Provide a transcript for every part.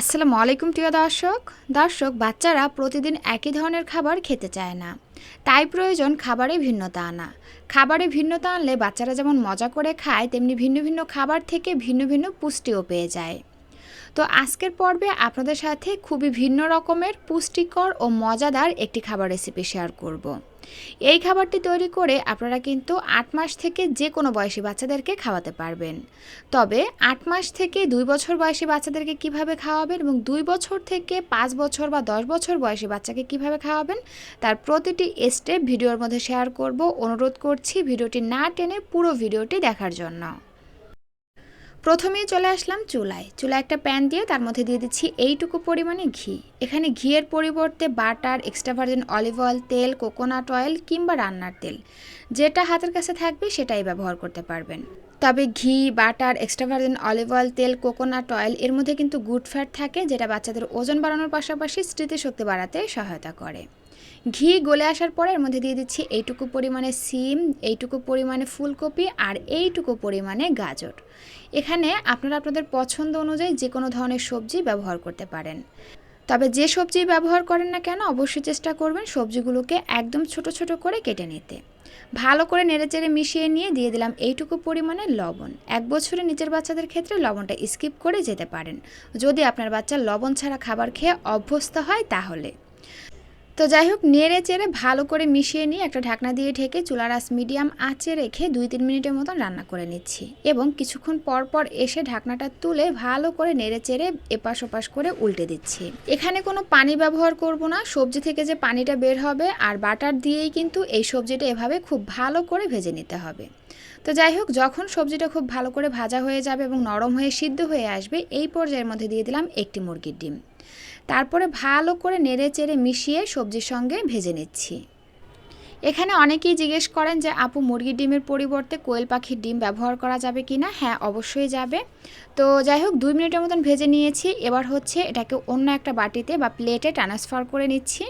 আসসালামু আলাইকুম, প্রিয় দর্শক। দর্শক, বাচ্চারা প্রতিদিন একই ধরনের খাবার খেতে চায় না। তাই প্রয়োজন খাবারে ভিন্নতা আনা। খাবারে ভিন্নতা আনলে বাচ্চারা যেমন মজা করে খায়, তেমনি ভিন্ন ভিন্ন খাবার থেকে ভিন্ন ভিন্ন পুষ্টিও পেয়ে যায়। তো আজকের পর্বে আপনাদের সাথে খুবই ভিন্ন রকমের পুষ্টিকর ও মজাদার একটি খাবার রেসিপি শেয়ার করব। এই খাবারটি তৈরি করে আপনারা কিন্তু আট মাস থেকে যে কোনো বয়সী বাচ্চাদেরকে খাওয়াতে পারবেন। তবে আট মাস থেকে দুই বছর বয়সী বাচ্চাদেরকে কীভাবে খাওয়াবেন এবং দুই বছর থেকে পাঁচ বছর বা দশ বছর বয়সী বাচ্চাকে কীভাবে খাওয়াবেন, তার প্রতিটি স্টেপ ভিডিওর মধ্যে শেয়ার করব। অনুরোধ করছি ভিডিওটি না টেনে পুরো ভিডিওটি দেখার জন্য। প্রথমেই চলে আসলাম চুলায়। চুলায় একটা প্যান দিয়ে তার মধ্যে দিয়ে দিচ্ছি এইটুকু পরিমাণে ঘি। এখানে ঘিয়ের পরিবর্তে butter extra virgin olive oil তেল কোকোনাট অয়েল কিংবা রান্নার তেল। যেটা হাতের কাছে থাকবে সেটাই ব্যবহার করতে পারবেন। তবে ঘি, butter extra virgin olive oil তেল কোকোনাট অয়েল এর মধ্যে কিন্তু গুড ফ্যাট থাকে, যেটা বাচ্চাদের ওজন বাড়ানোর পাশাপাশি স্মৃতিশক্তি বাড়াতে সহায়তা করে। ঘি গলে আসার পরে এর মধ্যে দিয়ে দিচ্ছি এইটুকু পরিমাণে সিম, এইটুকু পরিমাণে ফুলকপি আর এইটুকু পরিমাণে গাজর। এখানে আপনারা আপনাদের পছন্দ অনুযায়ী যে কোনো ধরনের সবজি ব্যবহার করতে পারেন। তবে যে সবজি ব্যবহার করেন না কেন অবশ্যই চেষ্টা করবেন সবজিগুলোকে একদম ছোট ছোট করে কেটে নিতে। ভালো করে নেড়েচেড়ে মিশিয়ে নিয়ে দিয়ে দিলাম এইটুকু পরিমাণে লবণ। এক বছরের নিচের বাচ্চাদের ক্ষেত্রে লবণটা স্কিপ করে যেতে পারেন। যদি আপনার বাচ্চা লবণ ছাড়া খাবার খেয়ে অভ্যস্ত হয় তাহলে। তো যাই হোক, নেড়ে চেড়ে ভালো করে মিশিয়ে নিয়ে একটা ঢাকনা দিয়ে ঢেকে চুলার আঁচ মিডিয়াম আঁচে রেখে দুই তিন মিনিটের মতন রান্না করে নিচ্ছি এবং কিছুক্ষণ পর পর এসে ঢাকনাটা তুলে ভালো করে নেড়ে চেড়ে এপাশ ওপাশ করে উল্টে দিচ্ছি। এখানে কোনো পানি ব্যবহার করব না, সবজি থেকে যে পানিটা বের হবে আর বাটার দিয়েই কিন্তু এই সবজিটা এভাবে খুব ভালো করে ভেজে নিতে হবে। তো যাই হোক, যখন সবজিটা খুব ভালো করে ভাজা হয়ে যাবে এবং নরম হয়ে সিদ্ধ হয়ে আসবে, এই পর্যায়ের মধ্যে দিয়ে দিলাম একটি মুরগির ডিম। তারপরে ভালো করে নেড়ে চেড়ে মিশিয়ে সবজির সঙ্গে ভেজে নিচ্ছি। এখানে অনেকেই জিজ্ঞেস করেন যে, আপু, মুরগির ডিমের পরিবর্তে কোয়েল পাখির ডিম ব্যবহার করা যাবে কি না? হ্যাঁ অবশ্যই যাবে। তো যাই হোক, দুই মিনিটের মতন ভেজে নিয়েছি। এবার হচ্ছে এটাকে অন্য একটা বাটিতে বা প্লেটে ট্রান্সফার করে নিচ্ছি।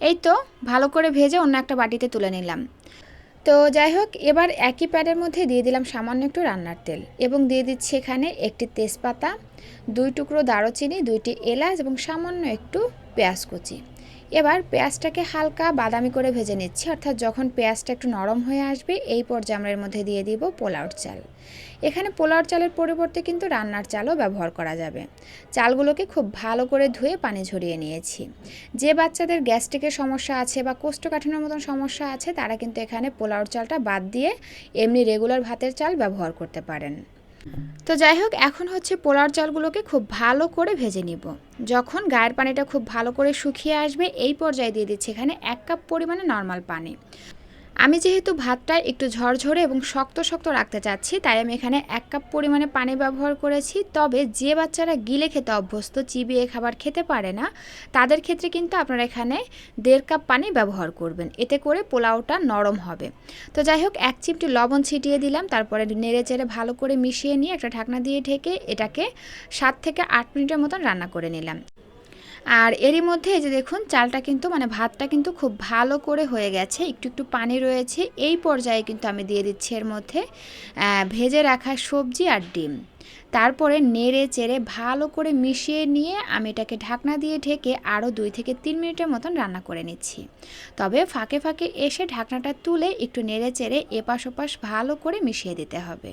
এই তো, ভালো করে ভেজে অন্য একটা বাটিতে তুলে নিলাম। তো যাই হোক, এবার একই প্যাডের মধ্যে দিয়ে দিলাম সামান্য একটু রান্নার তেল এবং দিয়ে দিচ্ছি এখানে একটি তেজপাতা, দুই টুকরো দারুচিনি, দুইটি এলাচ এবং সামান্য একটু পেঁয়াজ কুচি। এবার পেঁয়াজটাকে হালকা বাদামি করে ভেজে নিচ্ছি, অর্থাৎ যখন পেঁয়াজটা একটু নরম হয়ে আসবে, এই পর্যায়ে আমরা এর মধ্যে দিয়ে দিব পোলাওর চাল। এখানে পোলাওর চালের পরিবর্তে কিন্তু রান্নার চালও ব্যবহার করা যাবে। চালগুলোকে খুব ভালো করে ধুয়ে পানি ঝরিয়ে নিয়েছি। যে বাচ্চাদের গ্যাস্ট্রিকের সমস্যা আছে বা কোষ্ঠকাঠিন্যর মতন সমস্যা আছে, তারা কিন্তু এখানে পোলাওর চালটা বাদ দিয়ে এমনি রেগুলার ভাতের চাল ব্যবহার করতে পারেন। তো যাই হোক এখন হচ্ছে পোলার চালগুলোকে খুব ভালো করে ভেজে নিব। যখন গায়ের পানিটা খুব ভালো করে শুকিয়ে আসবে, এই পর্যায়ে দিয়ে দিচ্ছি এখানে এক কাপ পরিমাণে নর্মাল পানি। আমি যেহেতু ভাতটা একটু ঝরঝরে এবং শক্ত শক্ত রাখতে চাচ্ছি, তাই আমি এখানে এক কাপ পরিমাণে পানি ব্যবহার করেছি। তবে যে বাচ্চারা গিলে খেতে অভ্যস্ত, চিবিয়ে খাবার খেতে পারে না, তাদের ক্ষেত্রে কিন্তু আপনারা এখানে দেড় কাপ পানি ব্যবহার করবেন। এতে করে পোলাওটা নরম হবে। তো যাই হোক, এক চিমটি লবণ ছিটিয়ে দিলাম, তারপরে নেড়ে চেড়ে ভালো করে মিশিয়ে নিয়ে একটা ঢাকনা দিয়ে ঢেকে এটাকে সাত থেকে আট মিনিটের মতন রান্না করে নিলাম। আর এরই মধ্যে এই যে দেখুন, চালটা কিন্তু মানে ভাতটা কিন্তু খুব ভালো করে হয়ে গেছে। একটু একটু পানি রয়েছে। এই পর্যায়ে কিন্তু আমি দিয়ে দিচ্ছি এর মধ্যে ভেজে রাখা সবজি আর ডিম। তারপরে নেড়ে চেড়ে ভালো করে মিশিয়ে নিয়ে আমি এটাকে ঢাকনা দিয়ে ঢেকে আরও দুই থেকে তিন মিনিটের মতন রান্না করে নিচ্ছি। তবে ফাঁকে ফাঁকে এসে ঢাকনাটা তুলে একটু নেড়ে চেড়ে এপাশ ওপাশ ভালো করে মিশিয়ে দিতে হবে।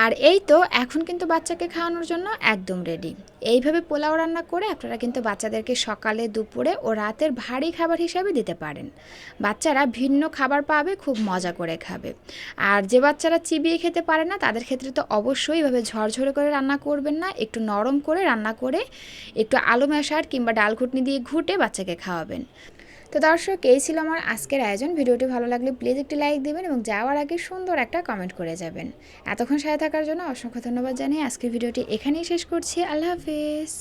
আর এই তো এখন কিন্তু বাচ্চাকে খাওয়ানোর জন্য একদম রেডি এইভাবে পোলাও রান্না করে আপনারা কিন্তু বাচ্চাদেরকে সকালে, দুপুরে ও রাতের ভারী খাবার হিসাবে দিতে পারেন। বাচ্চারা ভিন্ন খাবার পাবে, খুব মজা করে খাবে। আর যে বাচ্চারা চিবিয়ে খেতে পারে না, তাদের ক্ষেত্রে তো অবশ্যই এভাবে ঝরঝরে করে রান্না করবেন না, একটু নরম করে রান্না করে একটু আলু মেশার কিংবা ডাল ঘুটনি দিয়ে ঘুটে বাচ্চাকে খাওয়াবেন। তো দর্শক, এই ছিল আমার আজকের আয়োজন। ভিডিওটি ভালো লাগলে প্লিজ একটি লাইক দেবেন এবং যাওয়ার আগে সুন্দর একটা কমেন্ট করে যাবেন। এতক্ষণ সাথে থাকার জন্য অসংখ্য ধন্যবাদ জানিয়ে আজকের ভিডিওটি এখানেই শেষ করছি। আল্লাহ হাফিজ।